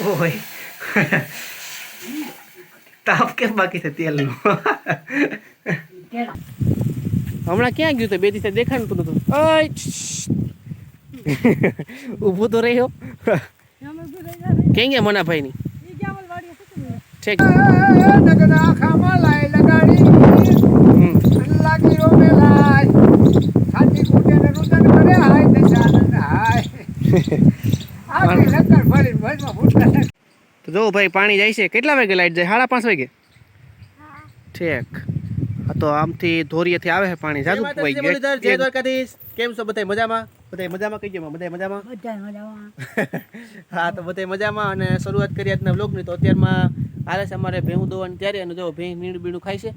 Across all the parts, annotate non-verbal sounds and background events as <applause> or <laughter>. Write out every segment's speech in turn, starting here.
ઓય તાપ કેમ બાકી છે તેલનો હમણાં ક્યાં ગયું તો બે દિવસે દેખાય નતું તો ઓય ઊભું તો રહ્યો ક્યાં ગયા મનાભાઈ ની ઠીક નગના ખામાં લાય લગાડી હમ. લાગી તો જો ભાઈ પાણી જાય છે. કેટલા વાગે લાઈટ જાય? સાડા પાંચ વાગે? ઠેક. તો આમથી ધોરીએથી આવે છે પાણી. જાજુ ભાઈ જય દ્વારકાધીશ. કેમ છો? બધા મજામાં? બધા મજામાં? કઈ ગયા બધા મજામાં? <laughs> હા તો બધા મજામાં અને શરૂઆત કરી આજના બ્લોગની તો અત્યારમાં હાલે છે અમારે ભેહું દોવાની ત્યારે અને જો ભેં નીણ બીણું ખાય છે.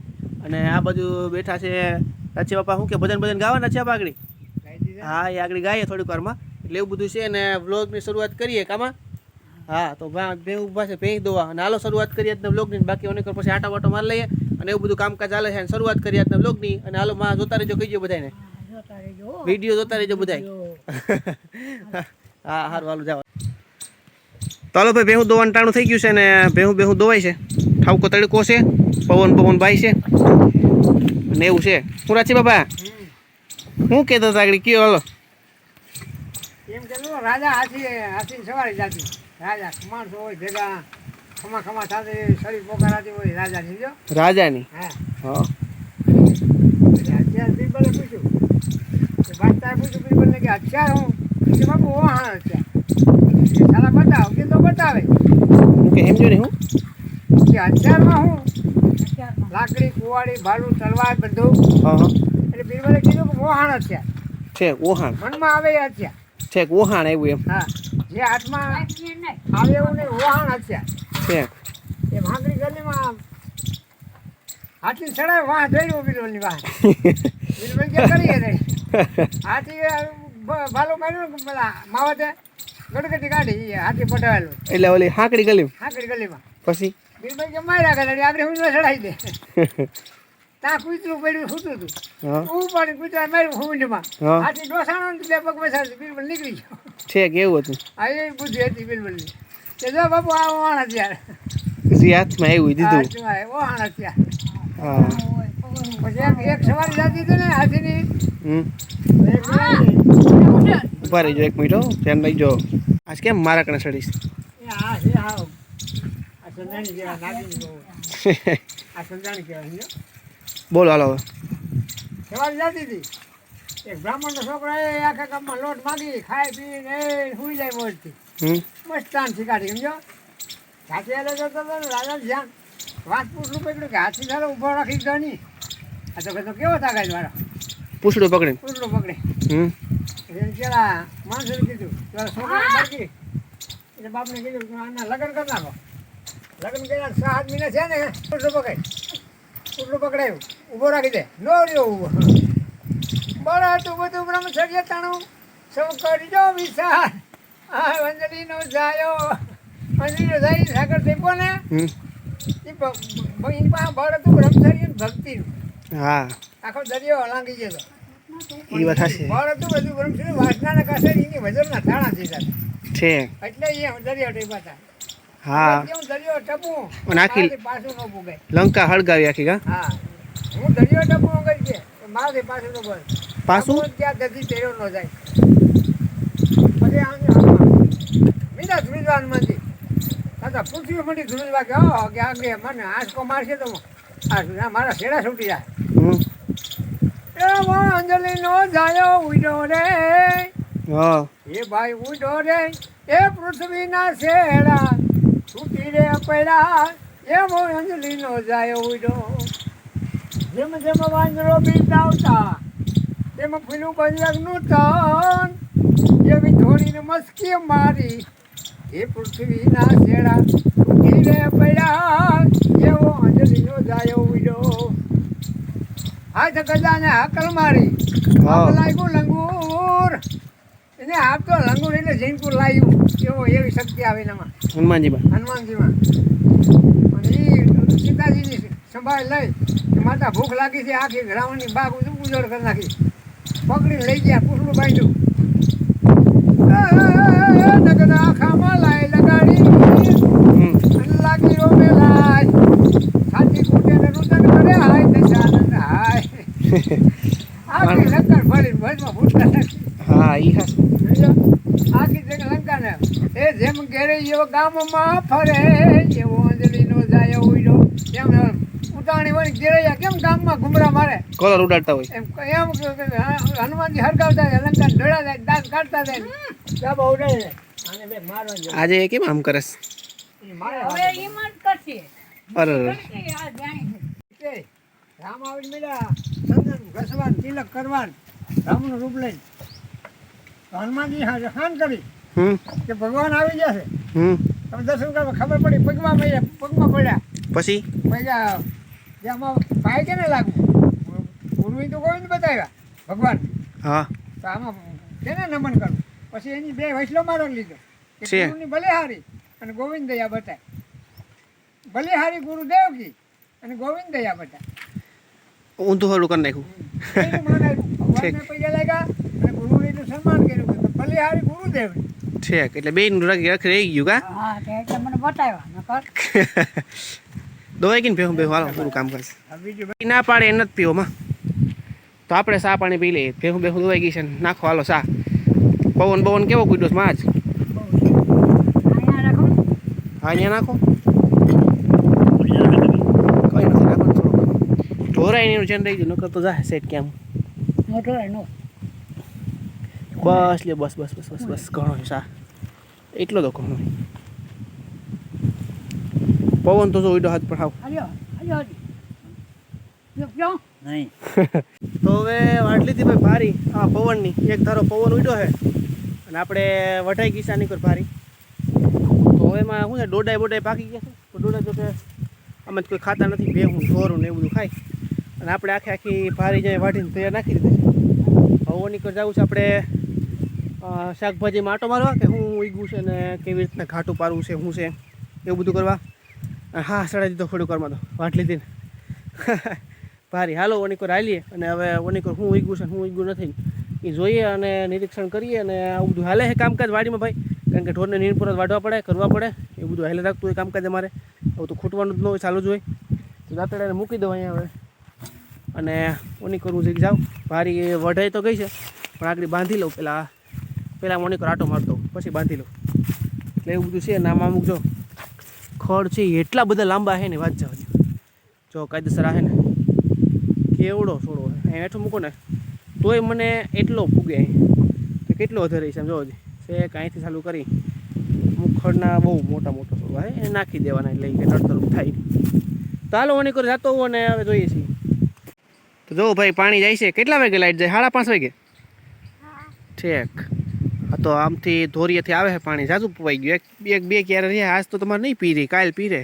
અને આ બાજુ બેઠા છે રાચી બાપા. શું કે ભજન ભજન ગાવાના છે આગળ હા એ આગળ ગાઈએ થોડીક વારમાં. એટલે એવું બધું છે ને વ્લોગની શરૂઆત કરીએ કામાં? હા તો ભા- ઊભા છે ભેં દોવા. અને હાલો શરૂઆત કરીએ આજના વ્લોગની બાકી અનેક પછી આટા વાટો માર લઈએ અને એવું બધું કામકાજ ચાલે છે. અને શરૂઆત કરીએ આજના વ્લોગની અને હાલો માં જોતા રહેજો કહીજો બધાને વીડિયો જોતા રહેજો બધાય. હા હારું હાલું જાવ ચાલો ભાઈ ભેહું દોવાનું ટાણું થઈ ગયું છે ને ભેહું ભેહું દોવાય છે. ઠાવકો તડકો છે પવન પવન ભાઈ છે. ને એવું છે. શું રાચી બાપા? શું કહેતો હતા આગળ? કયો હાલો. એમ કે રાજા હાથી હાથી સવારી જાતી. રાજા માણસો હોય ભેગા ખમા ખમા સાથે શરીર પોકારાતી હોય રાજાની જો રાજાની? હા. હા. એટલે અત્યારે બીરબલે પૂછ્યું. બાદશાહે પૂછ્યું બીરબલને કે અત્યારે હું કે બાપુ ઓ હા અત્યારે? સારા બતાવ કે તો બતાવે. હું કે સમજો ને હું? કે અત્યારમાં હું લાકડી કુવાડી ભાલું તલવાર બધું એટલે બીરબલે કીધું કે ઓહાણ અત્યાર. છે ઓહાણ મનમાં આવે અત્યાર. છે ઓહાણ આવ્યું એમ. હા જે હાથમાં આવે એવું નહીં મોહાણ અત્યાર છે એ ભાંગડી ગલીમાં હાથી ચડાય વાહ જોયું બિરબલની વાહ. બિરબલ કે કરીએ નહીં હાથી ભ- ભાલું પેલા માવતે ગડગડી કાઢી હાથી પટાવેલું. એટલે ઓલી હાંકડી ગલી હાંકડી ગલીમાં. પછી? બિરબલ કે માર્યા કરે? આપણે હું ચડાવી દે. <laughs> ત્યાં કૂતરું પડ્યું સૂતું હતું હા. હું પણ કૂતરા માર્યું હુંડમાં હા. હાથી ડોસાણો ને બે પગ બેસાડી નીકળી ગયો. છે કે એવું હતું? એ બુદ્ધિ હતી બિરબલની કે જો બાપુ આ ઓહાણ અત્યારે. પછી હાથમાં દીધું? ઓહાણ અત્યારે. હા. પછી એમ એક સવારી જાતી હતી ને હાથીની. ઊભા રહીજો એક મિનિટ હો ધ્યાન રાખજો. આજ કેમ મારા કણે સડીશ? છે હાવ. આ સંજાણી જેવા <laughs> આ સંજાણી કહેવાય. બોલો હાલો હવે. સવારે જાતી હતી. એક બ્રાહ્મણનો છોકરો એ આખા ગામમાં લોટ માગી ખાઈ પીને એ સુઈ જાય મોજથી મસ્ત તાન શીખાડી સમજો? હાથી હાલે જતો હતો રાજા ધ્યાન વાત પૂછલું પકડ્યું કે હાથી સારો ઊભો રાખી દો નહીં. આ તો કહેતો કેવો તાકાત વાળો પૂછડું પકડે. પૂછડું પકડે. પેલા માણસોને કીધું પેલા છોકરા બાકી એટલે બાપને કીધું કે આના લગ્ન કરી નાખો. લગ્ન કર્યા સાત મહિના છે ને પૂછડું પકડ પૂછલું પકડાયું. ઊભો રાખી દે. નો રહ્યો ઊભો. બળ તું બધું બ્રહ્મચર્ય તાણું. સૌ કરજો વિચાર? આ અંજલિનો જાયો. અંજલિનો જાય સાગર દેખો ને એ બ- બળ હતું બ્રહ્મચર્ય ભક્તિનું. હા. આખો દરિયો લાંગી ગયો હતો. એ વાત છે બળ હતું બધું બ્રહ્મચર્ય. વાસનાના કાસે એની વજનના થાણા દીધા છે. એટલે એ દરિયો ટેપા હતા હા. દરિયો ટપું નાખી પાછું ન પૂગે લંકા હળગાવી આખી કા હા. હું દરિયો ટપું કરી છે. મારાથી પાછું ન પૂગે પાછું? ત્યાં દધી તેરો ન જાય. પછી આમ આમાં મીરા ધ્રુજવા હનુમાનજી દાદા પૃથ્વી મંડી ધ્રુજવા કે હો કે આગળ મને આંચકો મારશે તો આ મારા શેડા છૂટી જાય. એવો અંજલિ નો જાયો ઉડો રે. એ ભાઈ ઉડો રે. એ પૃથ્વીના શેડા છૂટી રે પડ્યા. એવો અંજલિ નો જાય ઉડો જેમ જેમ વાંદરો બીતાવતા તેમ ફૂલું બજરંગનું તન એવી ધોળીને મસ્કી મારી એ પૃથ્વીના શેડા ઉઠીને પડ્યા. એવો અંજલિ નો જાય ઉડો હાથ ગજાને હાકલ મારી લાગ્યું લંગૂર. એને હાથ તો લંગૂર એટલે ઝીણકુર લાગ્યું. એવો એવી શક્તિ આવે એનામાં. હનુમાનજીમાં. હનુમાનજીમાં. અને એ સીતાજીની સંભાળ લઈ માતા ભૂખ લાગી છે આખી રાવણની બાગ ઉજળ કરી નાખી. પકડી લઈ ગયા પૂછડું બાંધ્યું. આખામાં લાય લગાડી. લાગી રોમે ફરી ભજમાં ભૂટકા આખી લંકાને. એ જેમ ઘેરે એવો ગામમાં ફરે એવો અંજલીનો જાય ઉડ્યો ઉતાણી વળી ઘેરે કેમ ગામમાં ઘુમરા મારે? કલર ઉડાડતા હોય. એમ એમ કે- કે હા, હનુમાનજી હરગાવતા જાય લંકા ઢોળા જાય દાંત કાઢતા જાય ગાબા ઉડાડે. આને બે મારવા આજે કેમ આમ કરસ હવે એમ જ કરશે. અરે રામ આવી મેલા ચંદન ઘસવાન તિલક કરવાન રામનું રૂપ લઈને. હનુમાનજી હા ખાન કરી હમ. કે ભગવાન આવી જશે હમ. તમે દર્શન કરવા ખબર પડી પગમાં પડ્યા પગમાં પડ્યા. પછી? ભાઈ કેને લાગુ ગુરુ તો ગોવિંદ બતાવ્યા ભગવાન. હા. તો આમાં નમન કરવું. પછી એની બે વૈષ્ણવ મારો લીધો કે છે. ગુરુની અને ગોવિંદ દયા બતાય. હારી ગુરુ દેવકી અને ગોવિંદ દયા બતાય. ઊંધું હળું કરી નાખ્યું. <laughs> ભગવાનને પૈસા લાગ્યા અને ગુરુને તો સન્માન કર્યું કે બલિહારી ગુરુદેવ ઠીક એટલે બે રખ રહી ગયું કા? હા એટલે મને બતાવ્યા નકર. <laughs> દોવાઈ ગઈ ને ભેહું ભેહું હાલો, પૂરું કામ કરશે. ના પાડે એ નથી પીવામાં તો આપણે સા પાણી પી લઈએ. ભેહું ભેહું દોવાઈ ગઈ છે. નાખો, હાલો, સા. પવન પવન કેવો કૂદ્યો છે, માં અહીંયા નાખો. કઈ નથી નાખો ને થોડુંક. ઢોરાય એનું રહી ગયું નકર તો જાય સેટ કેમ બસ લે બસ બસ બસ બસ બસ, ઘણો સા. એટલો તો ઘણો. પવન તો જો ઉડ્યો હાથ પર હાવ. જો <laughs> તો હવે વાટ લીધી ભાઈ ભારી આ પવનની. એક ધારો પવન ઉડ્યો છે અને આપણે વઢાઈ ગીસા નીકળ ભારી. તો હવે એમાં શું છે ડોડાઈ બોડાઈ પાકી ગયા છે. તો ડોડાઈ તો કે અમે કોઈ ખાતા નથી ભેહું ચોરું ને એવું બધું ખાય. અને આપણે આખી આખી ભારી જાય વાટીને તૈયાર નાખી દીધી છે. હવે ઓની કર જવું છે આપણે શાકભાજી શાકભાજીમાં આટો મારવા કે હું ઉગ્યું છે ને કેવી રીતના ઘાટું પારવું છે શું છે એવું બધું કરવા? હા, સડાઈ દીધો થોડીક વારમાં તો. વાટ લીધી ને. <laughs> ભારી. હાલો, ઓનિકોર હાલીએ. અને હવે ઓનિકોર હું ઉગ્યું છે હું ઉગ્યું નથી. એ જોઈએ અને નિરીક્ષણ કરીએ અને આવું બધું હાલે છે કામકાજ વાડીમાં ભાઈ. કારણ કે ઢોરને નીર પર જ વાઢવા પડે, કરવા પડે. એ બધું હાલે રાખતું હોય કામકાજ અમારે. આવું તો ખૂટવાનું જ ન હોય, ચાલુ જ હોય. તો દાંતડાને મૂકી દો અહીંયા હવે. અને ઓનિકોર હું જઈ જાઉં. ભારી વઢાઈ તો ગઈ છે, પણ આગળ બાંધી લઉં. પહેલાં પહેલાં ઓનિકોર આટો મારતો પછી બાંધી લઉં. એટલે એવું બધું છે નામ અમુક જો. ખડ છે એટલા બધા લાંબા છે ને વાત જવા જો કાયદેસર આ છે ને કેવડો છોડો છે. અહીં હેઠું મૂકો ને તોય મને એટલો પૂગે તો કેટલો વધારે છે જોવો છે અહીંથી ચાલુ કરી. મુખડના બહુ મોટા મોટા છોડવા છે. એ નાખી દેવાના એટલે કે નડતર થાય તો હાલો ઓની કરી જતો હોઉં અને હવે જોઈએ છીએ. તો જો ભાઈ પાણી જાય છે. કેટલા વાગે લાઈટ જાય? સાડા પાંચ વાગે? ઠીક. તો આમથી ધોરીએથી આવે છે પાણી જાજુ પવાઈ ગયું. એક એક બે ક્યારે રહ્યા આજ તો તમારે નહીં પી રહી કાલ પી રહે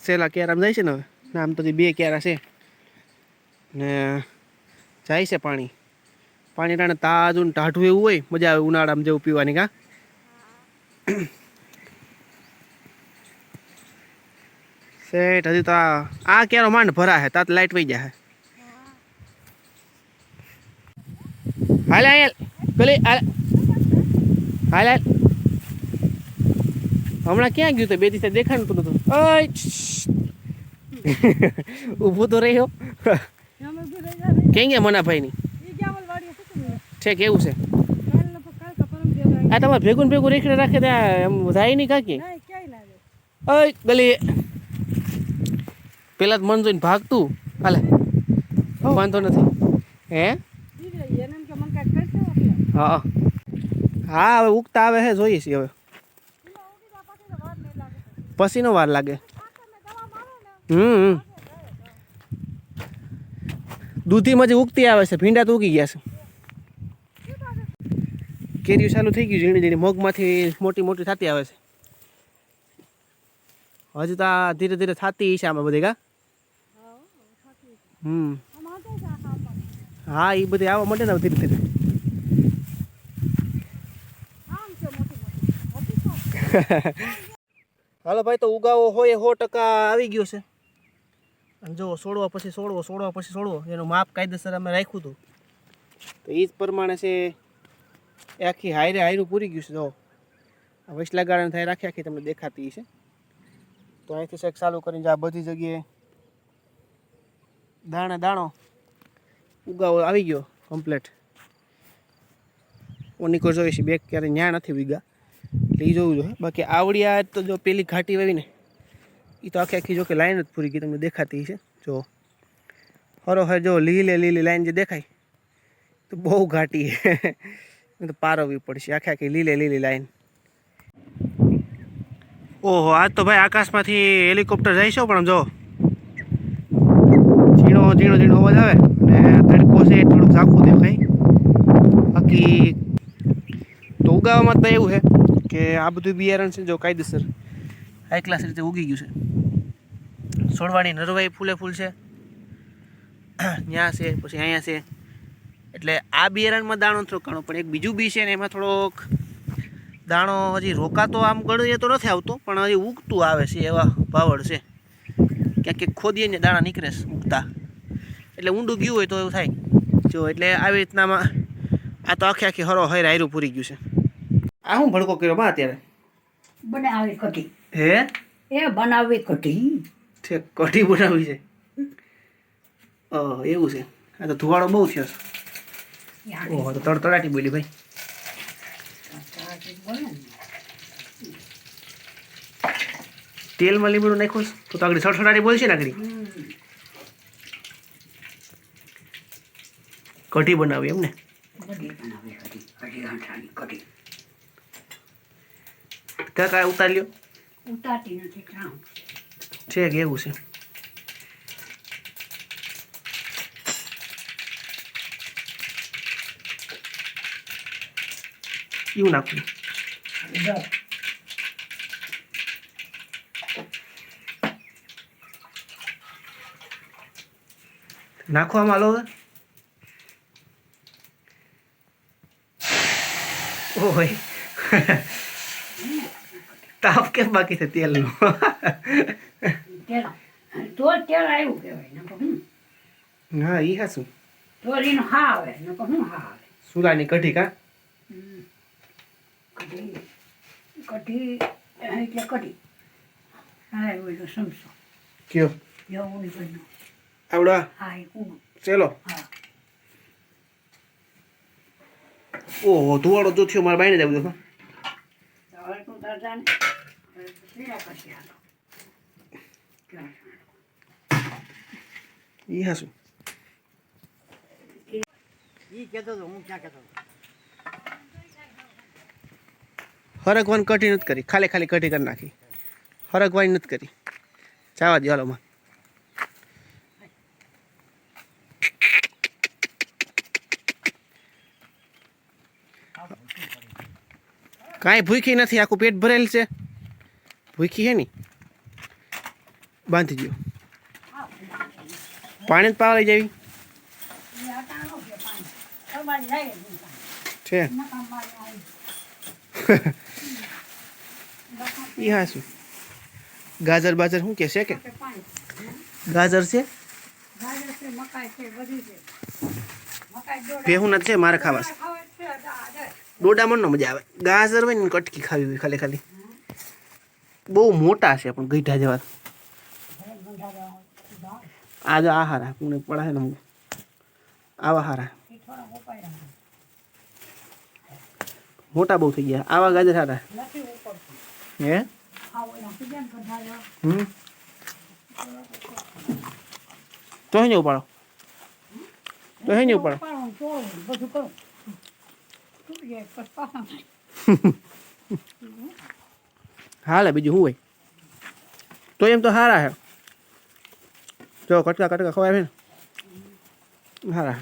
સેલા કેર આમ જાય છે ને હવે? ના આમ તો બે ક્યારા છે. ને જાય છે પાણી. પાણી ટાણે તાજું ને ટાઢું એવું હોય મજા આવે ઉનાળામાં જેવું પીવાની કા. શેઠ હજી તો આ કેરો ક્યારો માંડ ભરા છે તાત લાઈટ વહી જાય હાલે હાલ. પેલી હાલ હાલ હમણાં ક્યાં ગયું તો? બે દિવસે દેખાડતું નતું નતું. ઓય ઊભું તો રહ્યો. ક્યાં ગયા મનાભાઈ ની છે કેવું છે આ તમારે ભેગું ભેગું રેખડે રાખે ત્યાં એમ જાય નહીં કાકી? ઓય ગલી. પેલા જ મન જોઈને ભાગતું. હાલે. વાંધો નથી. હે? હા. હા હવે ઉગતા આવે છે જોઈએ છીએ હવે. પછીનો વાર લાગે. હમ દૂધીમાં જે ઉગતી આવે છે ભીંડા તો ઉગી ગયા છે. કેરીઓ ચાલુ થઈ ગયું ઝીણી ઝીણી. મગમાંથી મોટી મોટી થતી આવે છે. હજુ તો આ ધીરે ધીરે થતી છે આમાં બધી કા? હમ. હા એ બધી આવવા માટે ને ધીરે ધીરે. <laughs> હાલો ભાઈ, તો ઉગાવો હોય સો ટકા આવી ગયો છે. અને જો સોડવા પછી સોડવો સોડવા પછી સોડવો એનું માપ કાયદેસર અમે રાખ્યું હતું. તો એ જ પ્રમાણે છે, એ આખી હાયરે હાયરું પૂરી ગયું છે, જો. વસલા ગાળાને થાય રાખી આખી તમને દેખાતી છે તો અહીંથી શેક ચાલુ કરીને આ બધી જગ્યાએ દાણા દાણો ઉગાવો, આવી ગયો કમ્પ્લેટ ઓનિકો જોઈએ છે, બેગ ક્યારે ન્યા નથી વીગા. એટલે એ જોવું જોઈએ બાકી આવડી આ તો જો પેલી ઘાટી વાવી ને એ તો આખી આખી જો કે લાઈન જ પૂરી ગઈ, તમને દેખાતી છે જો, હરોહર જો લીલે લીલી લાઈન જે દેખાય, તો બહુ ઘાટી <laughs> તો પારવવી પડશે, આખી આખી લીલે લીલી લાઈન ઓહો, આજ તો ભાઈ આકાશમાંથી હેલિકોપ્ટર જાય છે પણ જો. ઝીણો ઝીણો ઝીણો અવાજ આવે ને તડકો છે, થોડુંક ઝાંખું દેખાય. બાકી તો ઉગાવામાં તો એવું છે કે આ બધું બિયારણ છે જો કાયદેસર. હાઈ ક્લાસ રીતે ઉગી ગયું છે. સોળવાણી નરવાઈ ફૂલે ફૂલ છે. ત્યાં છે, પછી અહીંયા છે. એટલે આ બિયારણમાં દાણો થોડો ઘણો પણ એક બીજું બી છે ને એમાં થોડોક દાણો હજી રોકાતો આમ ગણીએ તો નથી આવતો, પણ હજી ઉગતું આવે છે એવા ભાવડ છે. ક્યાંક ક્યાંક ખોદીએ ને દાણા નીકળે છે ઉગતા. એટલે ઊંડું ગયું હોય તો એવું થાય. જો એટલે આવી રીતનામાં આ તો આખે આખી હરો હૈર હાયરું પૂરી ગયું છે. આ હું ભડકો કર્યો? બા અત્યારે. બનાવી કઢી હે? એ બનાવી કઢી છે કઢી બનાવી છે. એવું છે. આ તો ધુવાડો બહુ થયો છે. ઓહો તો તડતડાટી બોલી ભાઈ. તેલમાં લીમડું નાખ્યું તો તો આગળ સડસડાટી બોલશે ને આગળ. કઢી બનાવી એમ ને? કઢી બનાવી કઢી કઢી કઢી કાકા ઉતાર લ્યો. ઉતારતી નથી છે કે એવું છે? એવું નાખું. નાખવામાં આલો ઓય. તાપ કેમ બાકી છે તેલનો? તેલ તો તેલ આવ્યું કહેવાય હા? ઈ હા શું તો એનો હા આવે નકર હું હા આવે? સુરાની કઢી કા. કઢી કઢી એટલે કઢી. હા એવું સમસો. કયો? બધું આવડા હા એ કુડું. ચલો. ઓહો ધુવાડો જો થયો મારા બાઈને જ આવ્યું હવે તું દાદાને પીડા પછી હાલો. ઈ હા શું ઈ કહેતો હતો હું ક્યાં કહેતો હતો હરગવાન કઢી નથી કરી. ખાલી ખાલી કટી કરી નાખી. હરગવાની નથી કરી. ચાવા દો હાલો કાંઈ ભૂખી નથી આખું પેટ ભરેલ છે. ભૂખી છે ની? બાંધી દો પાણી જ પાવા લઈ જવી? છે. એ હા શું ગાજર બાજર શું કે છે કે? ગાજર છે? ભેહું નથી મારે ખાવા છે. ડોડામાં ન મજા આવે. ગાજર હોય ને કટકી ખાવી હોય ખાલી ખાલી. બહુ મોટા છે પણ ગઈઢા જેવા. આ જો પુણે પડાય ને આવા હારા. મોટા બહુ થઈ ગયા. આવા ગાજર હારા. હે? હમ? તો હે ઉપાડો. તો હે ઉપાડો. <laughs> હાલે, બીજું શું હોય? તો એમ તો હારા હે. જો, કટકા કટકા ખવાય છે ને. હારા